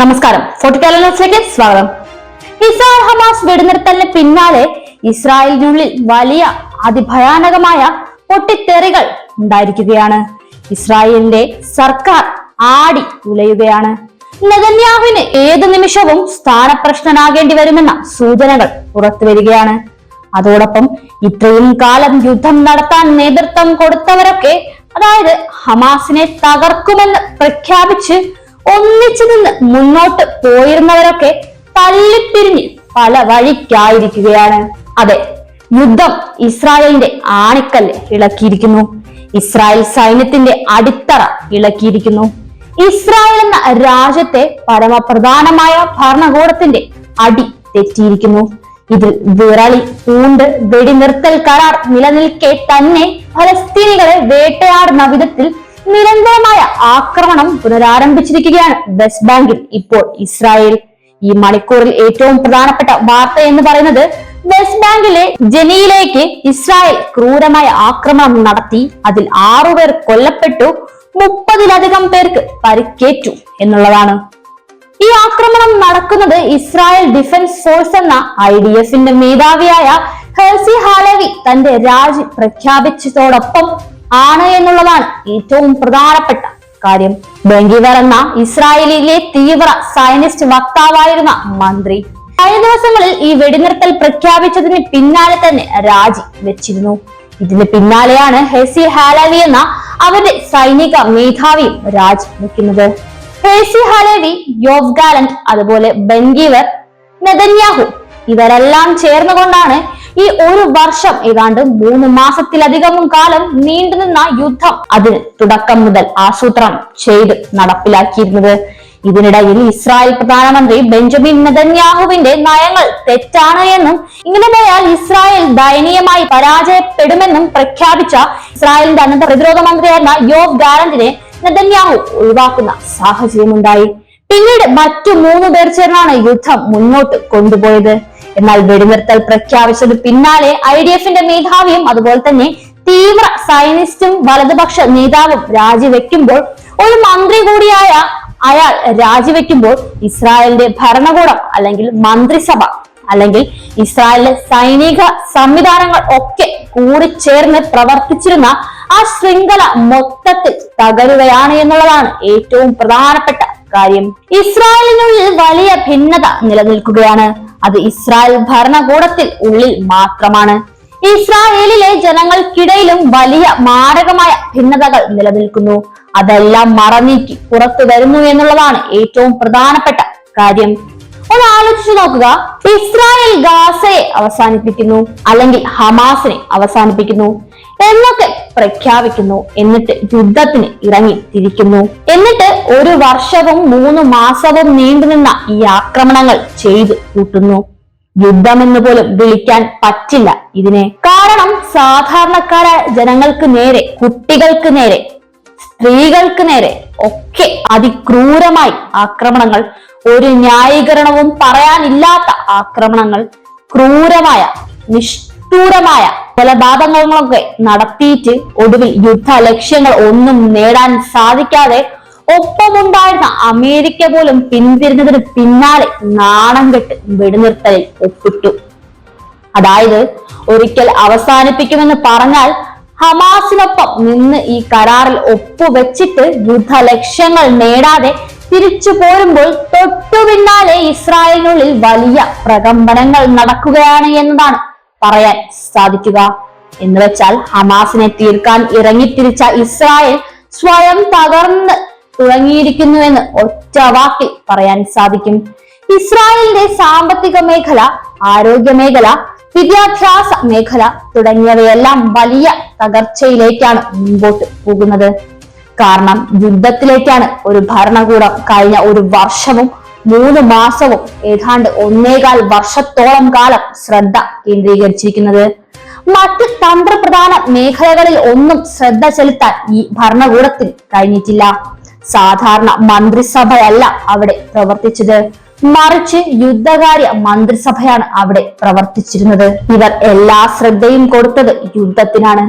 നമസ്കാരം. ന്യൂസിലേക്ക് സ്വാഗതം. ഇസ്രായേൽ ഹമാസ് വെടിനിർത്തലിന് പിന്നാലെ ഇസ്രായേലിനുള്ളിൽ വലിയ അതിഭയാനകമായ പൊട്ടിത്തെറികൾ ഉണ്ടായിരിക്കുകയാണ്. ഇസ്രായേലിന്റെ സർക്കാർ ആടി ഉലയുകയാണ്. നെതന്യാഹുവിന് ഏത് നിമിഷവും സ്ഥാനപ്രശ്നനാകേണ്ടി വരുമെന്ന സൂചനകൾ പുറത്തുവരികയാണ് അതോടൊപ്പം ഇത്രയും കാലം യുദ്ധം നടത്താൻ നേതൃത്വം കൊടുത്തവരൊക്കെ അതായത് ഹമാസിനെ തകർക്കുമെന്ന് പ്രഖ്യാപിച്ച് ഒന്നിച്ചു നിന്ന് മുന്നോട്ട് പോയിരുന്നവരൊക്കെ തള്ളിപ്പിരിഞ്ഞ് പല വഴിക്കായിരിക്കുകയാണ്. അതെ യുദ്ധം ഇസ്രായേലിന്റെ ആണിക്കല്ല് ഇളക്കിയിരിക്കുന്നു. ഇസ്രായേൽ സൈന്യത്തിന്റെ അടിത്തറ ഇളക്കിയിരിക്കുന്നു. ഇസ്രായേൽ എന്ന രാജ്യത്തെ പരമപ്രധാനമായ ഭരണകൂടത്തിന്റെ അടി തെറ്റിയിരിക്കുന്നു. ഇതിൽ വിറളി പൂണ്ട് വെടിനിർത്തൽ കരാർ നിലനിൽക്കെ തന്നെ ഫലസ്തീനികളെ വേട്ടയാടുന്ന വിധത്തിൽ നിരന്തരമായ ആക്രമണം പുനരാരംഭിച്ചിരിക്കുകയാണ് വെസ്റ്റ് ബാങ്കിൽ ഇപ്പോൾ ഇസ്രായേൽ. ഈ മണിക്കൂറിൽ ഏറ്റവും പ്രധാനപ്പെട്ട വാർത്ത എന്ന് പറയുന്നത് വെസ്റ്റ് ബാങ്കിലെ ജനിയിലേക്ക് ഇസ്രായേൽ ക്രൂരമായ ആക്രമണം നടത്തി അതിൽ ആറുപേർ കൊല്ലപ്പെട്ടു മുപ്പതിലധികം പേർക്ക് പരിക്കേറ്റു എന്നുള്ളതാണ്. ഈ ആക്രമണം നടക്കുന്നത് ഇസ്രായേൽ ഡിഫൻസ് ഫോഴ്സ് എന്ന ഐ ഡി എഫിന്റെ മേധാവിയായ ഹെർസി ഹാലവി തന്റെ രാജി പ്രഖ്യാപിച്ചതോടൊപ്പം ആണ് എന്നുള്ളതാണ് ഏറ്റവും പ്രധാനപ്പെട്ട കാര്യം. ബെങ്കിവർ എന്ന ഇസ്രായേലിലെ തീവ്ര സയനിസ്റ്റ് വക്താവായിരുന്ന മന്ത്രി കഴിഞ്ഞ ദിവസങ്ങളിൽ ഈ വെടിനിർത്തൽ പ്രഖ്യാപിച്ചതിന് പിന്നാലെ തന്നെ രാജി വെച്ചിരുന്നു. ഇതിന് പിന്നാലെയാണ് ഹെസി ഹാലവി എന്ന അവരുടെ സൈനിക മേധാവിയും രാജി വെക്കുന്നത്. ഹെസി ഹാലവി യോവ് ഗാലന്റ് അതുപോലെ ബെൻഗീവർ നെതന്യാഹു ഇവരെല്ലാം ചേർന്നുകൊണ്ടാണ് ഈ ഒരു വർഷം ഏതാണ്ട് മൂന്ന് മാസത്തിലധികവും കാലം നീണ്ടുനിന്ന യുദ്ധം അതിന് തുടക്കം മുതൽ ആസൂത്രണം ചെയ്ത് നടപ്പിലാക്കിയിരുന്നത്. ഇതിനിടയിൽ ഇസ്രായേൽ പ്രധാനമന്ത്രി ബെഞ്ചമിൻ നെതന്യാഹുവിന്റെ നയങ്ങൾ തെറ്റാണ് എന്നും ഇങ്ങനെ പോയാൽ ഇസ്രായേൽ ദയനീയമായി പരാജയപ്പെടുമെന്നും പ്രഖ്യാപിച്ച ഇസ്രായേലിന്റെ അന്നത്തെ പ്രതിരോധ മന്ത്രിയായിരുന്ന യോവ് ഗാലന്റിനെ നെതന്യാഹു ഒഴിവാക്കുന്ന സാഹചര്യമുണ്ടായി. പിന്നീട് മറ്റു മൂന്ന് പേർ ചേർന്നാണ് യുദ്ധം മുന്നോട്ട് കൊണ്ടുപോയത്. എന്നാൽ വെടിനിർത്തൽ പ്രഖ്യാപിച്ചത് പിന്നാലെ ഐ ഡി എഫിന്റെ മേധാവിയും അതുപോലെ തന്നെ തീവ്ര സൈനിസ്റ്റും വലതുപക്ഷ നേതാവും രാജിവെക്കുമ്പോൾ ഒരു മന്ത്രി കൂടിയായ അയാൾ രാജിവെക്കുമ്പോൾ ഇസ്രായേലിന്റെ ഭരണകൂടം അല്ലെങ്കിൽ മന്ത്രിസഭ അല്ലെങ്കിൽ ഇസ്രായേലിലെ സൈനിക സംവിധാനങ്ങൾ ഒക്കെ കൂടി കൂടിച്ചേർന്ന് പ്രവർത്തിച്ചിരുന്ന ആ ശൃംഖല മൊത്തത്തിൽ തകരുകയാണ് എന്നുള്ളതാണ് ഏറ്റവും പ്രധാനപ്പെട്ട കാര്യം. ഇസ്രായേലിനുള്ളിൽ വലിയ ഭിന്നത നിലനിൽക്കുകയാണ്. അത് ഇസ്രായേൽ ഭരണകൂടത്തിൽ ഉള്ളിൽ മാത്രമാണ്. ഇസ്രായേലിലെ ജനങ്ങൾക്കിടയിലും വലിയ മാരകമായ ഭിന്നതകൾ നിലനിൽക്കുന്നു. അതെല്ലാം മറന്നീക്കി പുറത്തു വരുന്നു എന്നുള്ളതാണ് ഏറ്റവും പ്രധാനപ്പെട്ട കാര്യം. ഒന്ന് ആലോചിച്ചു നോക്കുക. ഇസ്രായേൽ ഗാസയെ അവസാനിപ്പിക്കുന്നു അല്ലെങ്കിൽ ഹമാസിനെ അവസാനിപ്പിക്കുന്നു. എന്നൊക്കെ പ്രഖ്യാപിക്കുന്നു. എന്നിട്ട് യുദ്ധത്തിന് ഇറങ്ങി തിരിക്കുന്നു. എന്നിട്ട് ഒരു വർഷവും മൂന്ന് മാസവും നീണ്ടുനിന്ന ഈ ആക്രമണങ്ങൾ ചെയ്തു കൂട്ടുന്നു. യുദ്ധമെന്ന് പോലും വിളിക്കാൻ പറ്റില്ല ഇതിനെ. കാരണം സാധാരണക്കാരായ ജനങ്ങൾക്ക് നേരെ കുട്ടികൾക്ക് നേരെ സ്ത്രീകൾക്ക് നേരെ ഒക്കെ അതിക്രൂരമായി ആക്രമണങ്ങൾ ഒരു ന്യായീകരണവും പറയാനില്ലാത്ത ആക്രമണങ്ങൾ ക്രൂരമായ നിഷ്ഠൂരമായ കൊലപാതകങ്ങളൊക്കെ നടത്തിയിട്ട് ഒടുവിൽ യുദ്ധ ലക്ഷ്യങ്ങൾ ഒന്നും നേടാൻ സാധിക്കാതെ ഒപ്പമുണ്ടായിരുന്ന അമേരിക്ക പോലും പിന്തിരിഞ്ഞതിന് പിന്നാലെ നാണം കെട്ട് വെടിനിർത്തലിൽ ഒപ്പിട്ടു. അതായത് ഒരിക്കൽ അവസാനിപ്പിക്കുമെന്ന് പറഞ്ഞാൽ ഹമാസിനൊപ്പം നിന്ന് ഈ കരാറിൽ ഒപ്പുവെച്ചിട്ട് യുദ്ധ ലക്ഷ്യങ്ങൾ നേടാതെ തിരിച്ചു പോരുമ്പോൾ തൊട്ടു പിന്നാലെ ഇസ്രായേലിനുള്ളിൽ വലിയ പ്രകമ്പനങ്ങൾ നടക്കുകയാണ് എന്നതാണ് പറയാൻ സാധിക്കുക എന്ന് വെച്ചാൽ ഹമാസിനെ തീർക്കാൻ ഇറങ്ങിത്തിരിച്ച ഇസ്രായേൽ സ്വയം തകർന്ന് തുടങ്ങിയിരിക്കുന്നുവെന്ന് ഒറ്റ വാക്കിൽ പറയാൻ സാധിക്കും. ഇസ്രായേലിന്റെ സാമ്പത്തിക മേഖല ആരോഗ്യ മേഖല വിദ്യാഭ്യാസ മേഖല തുടങ്ങിയവയെല്ലാം വലിയ തകർച്ചയിലേക്കാണ് മുമ്പോട്ട് പോകുന്നത്. കാരണം യുദ്ധത്തിലേക്കാണ് ഒരു ഭരണകൂടം കഴിഞ്ഞ ഒരു വർഷവും മൂന്ന് മാസവും ഏതാണ്ട് ഒന്നേകാൽ വർഷത്തോളം കാലം ശ്രദ്ധ കേന്ദ്രീകരിച്ചിരിക്കുന്നത്. മറ്റ് തന്ത്രപ്രധാന മേഖലകളിൽ ഒന്നും ശ്രദ്ധ ചെലുത്താൻ ഈ ഭരണകൂടത്തിൽ കഴിഞ്ഞിട്ടില്ല. സാധാരണ മന്ത്രിസഭയല്ല അവിടെ പ്രവർത്തിച്ചത്. മറിച്ച് യുദ്ധകാര്യ മന്ത്രിസഭയാണ് അവിടെ പ്രവർത്തിച്ചിരുന്നത്. ഇവർ എല്ലാ ശ്രദ്ധയും കൊടുത്തത് യുദ്ധത്തിനാണ്.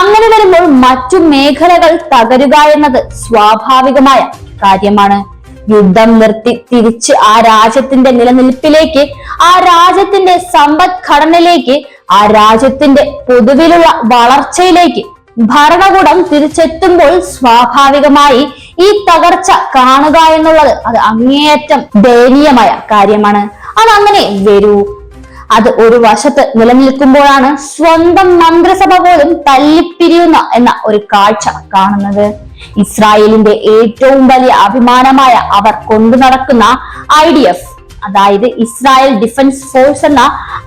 അങ്ങനെ വരുമ്പോൾ മറ്റു മേഖലകൾ തകരുക എന്നത് സ്വാഭാവികമായ കാര്യമാണ്. യുദ്ധം നിർത്തി തിരിച്ച് ആ രാജ്യത്തിന്റെ നിലനിൽപ്പിലേക്ക് ആ രാജ്യത്തിന്റെ സമ്പദ്ഘടനയിലേക്ക് ആ രാജ്യത്തിന്റെ പൊതുവിലുള്ള വളർച്ചയിലേക്ക് ഭരണകൂടം തിരിച്ചെത്തുമ്പോൾ സ്വാഭാവികമായി ഈ തകർച്ച കാണുക എന്നുള്ളത് അത് അങ്ങേയറ്റം ദയനീയമായ കാര്യമാണ്. അത് അങ്ങനെ വരൂ. അത് ഒരു വശത്ത് നിലനിൽക്കുമ്പോഴാണ് സ്വന്തം മന്ത്രിസഭ പോലും തല്ലിപ്പിരിയുന്ന എന്ന ഒരു കാഴ്ച കാണുന്നത്. ഇസ്രായേലിന്റെ ഏറ്റവും വലിയ അഭിമാനമായ അവർ കൊണ്ടു നടക്കുന്ന ഐ ഡി എഫ് അതായത് ഇസ്രായേൽ ഡിഫൻസ് ഫോഴ്സ് എന്ന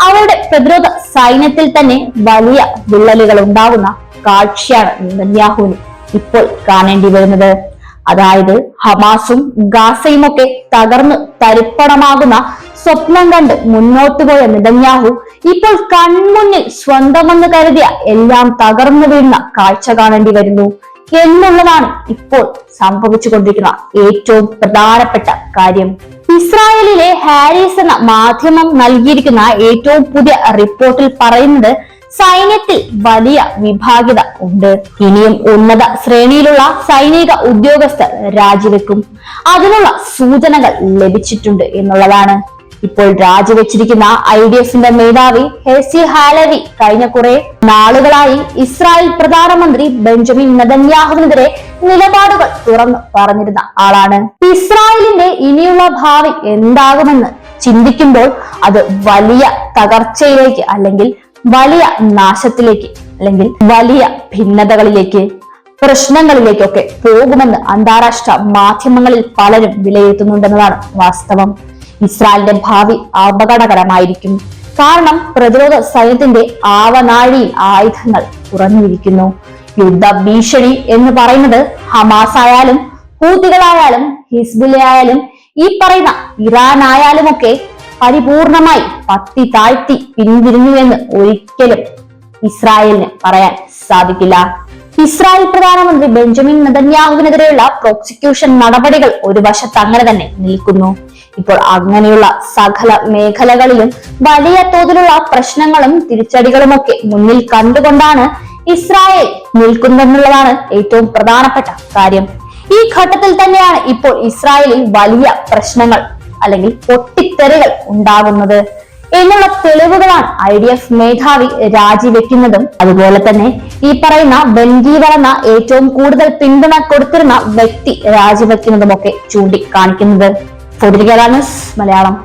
അവരുടെ പ്രതിരോധ സൈന്യത്തിൽ തന്നെ വലിയ വിള്ളലുകൾ ഉണ്ടാകുന്ന കാഴ്ചയാണ് നെതന്യാഹുവിന് ഇപ്പോൾ കാണേണ്ടി വരുന്നത്. അതായത് ഹമാസും ഗാസയും ഒക്കെ തകർന്ന് തരിപ്പണമാകുന്ന സ്വപ്നം കണ്ട് മുന്നോട്ട് പോയ നെതന്യാഹു ഇപ്പോൾ കൺമുന്നിൽ സ്വന്തമെന്ന് കരുതിയ എല്ലാം തകർന്നു വീഴുന്ന കാഴ്ച കാണേണ്ടി വരുന്നു. എന്നുള്ളതാണ് ഇപ്പോൾ സംഭവിച്ചുകൊണ്ടിരിക്കുന്ന ഏറ്റവും പ്രധാനപ്പെട്ട കാര്യം. ഇസ്രായേലിലെ ഹാരിസ് എന്ന മാധ്യമം നൽകിയിരിക്കുന്ന ഏറ്റവും പുതിയ റിപ്പോർട്ടിൽ പറയുന്നത് സൈന്യത്തിൽ വലിയ വിഭാഗ്യത ഉണ്ട്. ഇനിയും ഉന്നത ശ്രേണിയിലുള്ള സൈനിക ഉദ്യോഗസ്ഥർ രാജിവെക്കും. അതിനുള്ള സൂചനകൾ ലഭിച്ചിട്ടുണ്ട് എന്നുള്ളതാണ്. ഇപ്പോൾ രാജിവെച്ചിരിക്കുന്ന ഐ ഡി എഫിന്റെ മേധാവി ഹെസി ഹാലവി കഴിഞ്ഞ കുറെ നാളുകളായി ഇസ്രായേൽ പ്രധാനമന്ത്രി ബെഞ്ചമിൻ നെതന്യാഹുവിനെതിരെ നിലപാടുകൾ തുറന്നു പറഞ്ഞിരുന്ന ആളാണ്. ഇസ്രായേലിന്റെ ഇനിയുള്ള ഭാവി എന്താകുമെന്ന് ചിന്തിക്കുമ്പോൾ അത് വലിയ തകർച്ചയിലേക്ക് അല്ലെങ്കിൽ വലിയ നാശത്തിലേക്ക് അല്ലെങ്കിൽ വലിയ ഭിന്നതകളിലേക്ക് പ്രശ്നങ്ങളിലേക്കൊക്കെ പോകുമെന്ന് അന്താരാഷ്ട്ര മാധ്യമങ്ങളിൽ പലരും വിലയിരുത്തുന്നുണ്ടെന്നതാണ് വാസ്തവം. ഇസ്രായേലിന്റെ ഭാവി അപകടകരമായിരിക്കും. കാരണം പ്രതിരോധ സൈന്യത്തിന്റെ ആവനാഴിയിൽ ആയുധങ്ങൾ കുറഞ്ഞിരിക്കുന്നു യുദ്ധ ഭീഷണി എന്ന് പറയുന്നത് ഹമാസ് ആയാലും ഹൂത്തികളായാലും ഹിസ്ബുലയായാലും ഈ പറയുന്ന ഇറാൻ ആയാലും ഒക്കെ പരിപൂർണമായി പത്തി താഴ്ത്തി പിന്തിരിഞ്ഞുവെന്ന് ഒരിക്കലും ഇസ്രായേലിന് പറയാൻ സാധിക്കില്ല. ഇസ്രായേൽ പ്രധാനമന്ത്രി ബെഞ്ചമിൻ നെതന്യാഹുവിനെതിരെയുള്ള പ്രോസിക്യൂഷൻ നടപടികൾ ഒരു വശത്ത് അങ്ങനെ തന്നെ നിൽക്കുന്നു. ഇപ്പോൾ അങ്ങനെയുള്ള സകല മേഖലകളിലും വലിയ തോതിലുള്ള പ്രശ്നങ്ങളും തിരിച്ചടികളുമൊക്കെ മുന്നിൽ കണ്ടുകൊണ്ടാണ് ഇസ്രായേൽ നിൽക്കുന്നതെന്നുള്ളതാണ് ഏറ്റവും പ്രധാനപ്പെട്ട കാര്യം. ഈ ഘട്ടത്തിൽ തന്നെയാണ് ഇപ്പോൾ ഇസ്രായേലിൽ വലിയ പ്രശ്നങ്ങൾ അല്ലെങ്കിൽ പൊട്ടിത്തെറികൾ ഉണ്ടാകുന്നത്. എന്നുള്ള തെളിവുകളാണ് ഐ ഡി എഫ് മേധാവി രാജിവെക്കുന്നതും. അതുപോലെ തന്നെ ഈ പറയുന്ന ബെൻഗീവർ എന്ന ഏറ്റവും കൂടുതൽ പിന്തുണ കൊടുത്തിരുന്ന വ്യക്തി രാജിവെക്കുന്നതുമൊക്കെ ചൂണ്ടിക്കാണിക്കുന്നത്. ഫുഡിൽ മലയാളം